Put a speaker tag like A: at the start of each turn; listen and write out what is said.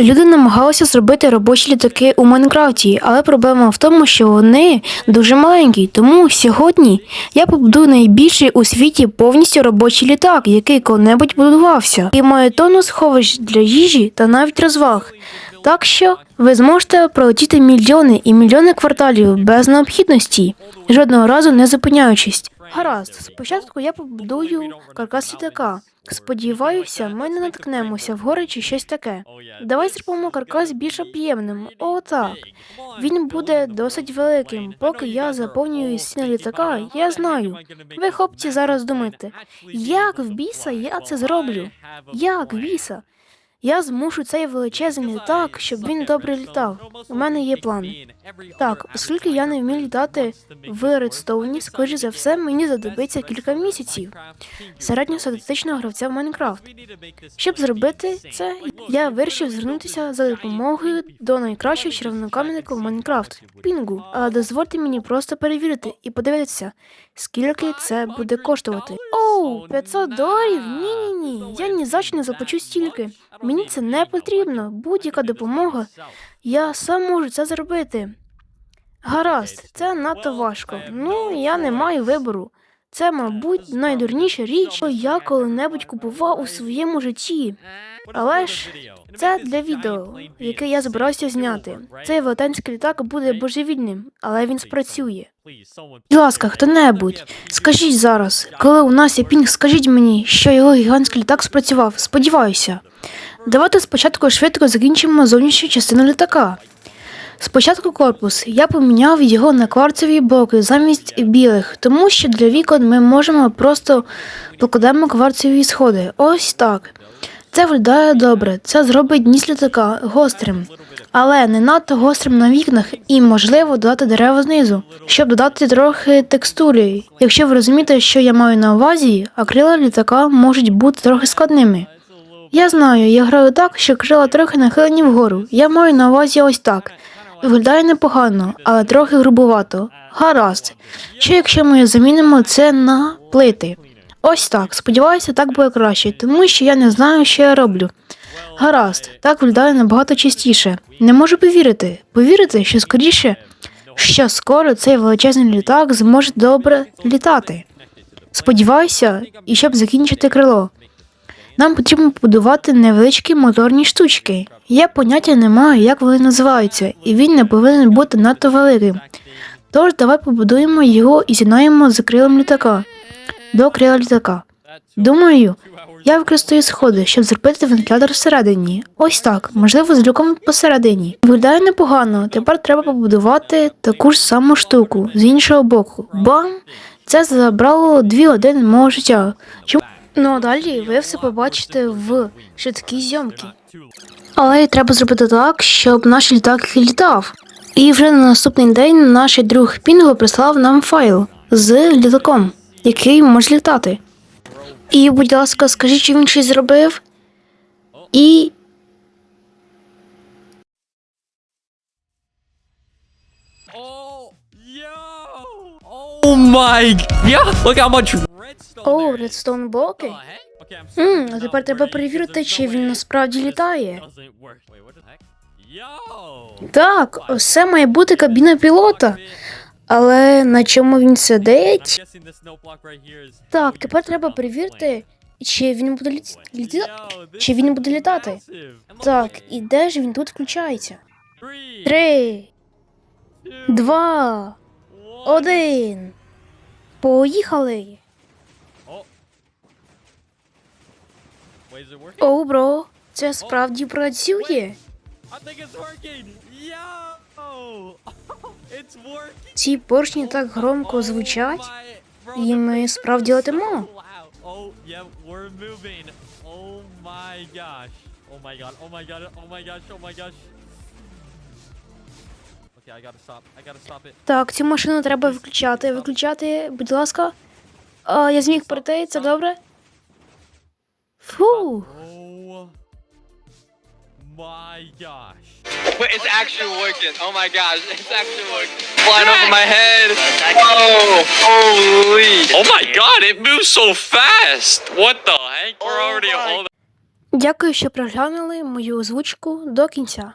A: Люди намагалися зробити робочі літаки у Майнкрафті, але проблема в тому, що вони дуже маленькі. Тому сьогодні я побудую найбільший у світі повністю робочий літак, який коли-небудь будувався, і має тонну сховищ для їжі та навіть розваг. Так що ви зможете пролетіти мільйони і мільйони кварталів без необхідності, жодного разу не зупиняючись. Гаразд, спочатку я побудую каркас літака. Сподіваюся, ми не наткнемося вгори чи щось таке. Давай зробимо каркас більш об'ємним. О, так. Він буде досить великим. Поки я заповнюю стіни літака, я знаю. Ви, хлопці, зараз думаєте, як в біса я це зроблю? Як в біса? Я змушу цей величезний літак, щоб він добре літав. У мене є план. Так, оскільки я не вмію літати в редстоуні, скоріше за все, мені знадобиться кілька місяців середньостатистичного гравця в Майнкрафт. Щоб зробити це, я вирішив звернутися за допомогою до найкращого червонокам'яника в Майнкрафт Пінгу. Але дозвольте мені просто перевірити і подивитися, скільки це буде коштувати. Оу, 500 доларів? Ні, ні, ні. Я ні за що не заплачу стільки. Мені це не потрібно. Будь-яка допомога. Я сам можу це зробити. Гаразд, це надто важко. Ну, я не маю вибору. Це, мабуть, найдурніша річ, що я коли-небудь купував у своєму житті. Але ж це для відео, яке я збирався зняти. Цей велетенський літак буде божевільним, але він спрацює. Будь ласка, хто-небудь, скажіть зараз, коли у нас є пінг, скажіть мені, що його гігантський літак спрацював. Сподіваюся. Давайте спочатку швидко закінчимо зовнішню частину літака. Спочатку корпус. Я поміняв його на кварцеві блоки замість білих, тому що для вікон ми можемо просто покладемо кварцеві сходи. Ось так. Це виглядає добре. Це зробить ніс літака гострим, але не надто гострим на вікнах і можливо додати дерева знизу, щоб додати трохи текстури. Якщо ви розумієте, що я маю на увазі, а крила літака можуть бути трохи складними. Я знаю, я граю так, що крила трохи нахилені вгору. Я маю на увазі ось так. Виглядає непогано, але трохи грубувато. Гаразд. Що якщо ми замінимо це на плити? Ось так. Сподіваюся, так буде краще, тому що я не знаю, що я роблю. Гаразд, так виглядає набагато чистіше. Не можу повірити. Повірити, що скоріше, що скоро цей величезний літак зможе добре літати. Сподіваюся, і щоб закінчити крило. Нам потрібно побудувати невеличкі моторні штучки. Я поняття не маю, як вони називаються, і він не повинен бути надто великим. Тож давай побудуємо його і з'єднаємо з крилом літака до крила літака. Думаю, я використаю сходи, щоб зробити вентилятор всередині. Ось так, можливо, з люком посередині. Виглядає непогано. Тепер треба побудувати таку ж саму штуку з іншого боку. Бам! Це забрало дві години мого життя. Чому? Ну а далі ви все побачите в швидкій зйомці. Але треба зробити так, щоб наш літак літав. І вже на наступний день наш друг Пінго прислав нам файл з літаком, який може літати. І, будь ласка, скажіть, чи він щось зробив. І.
B: Oh, yo! Oh my god! Look how much
A: О,
B: there is.
A: редстоун блоки.
B: What the heck? Okay, I'm sorry.
A: Мм, а тепер треба перевірити, чи він насправді літає. Так, це має бути кабіна пілота. Але на чому він сидить? Так, тепер треба перевірити, чи він буде літ... літа... Чи він буде літати? Так, і де ж він тут включається? Три, два, один. Поїхали.
B: Wait, is it working?
A: Оу, бро, це справді працює. Ці поршні так громко звучать,
B: Oh
A: і ми справді летимо.
B: Oh. Oh. Oh. Oh. Oh. Oh.
A: Так, цю машину треба виключати. Виключати, будь ласка. А, я зміг пройти, це добре? Фу.
B: Oh my gosh.
C: Wait, it's actually working. Oh my gosh, it's actually working. Flying over my head. Oh, holy.
B: Oh my god, it moves so fast. What the heck? We're
C: Oh
B: already all
A: Дякую, що проглянули мою озвучку до кінця.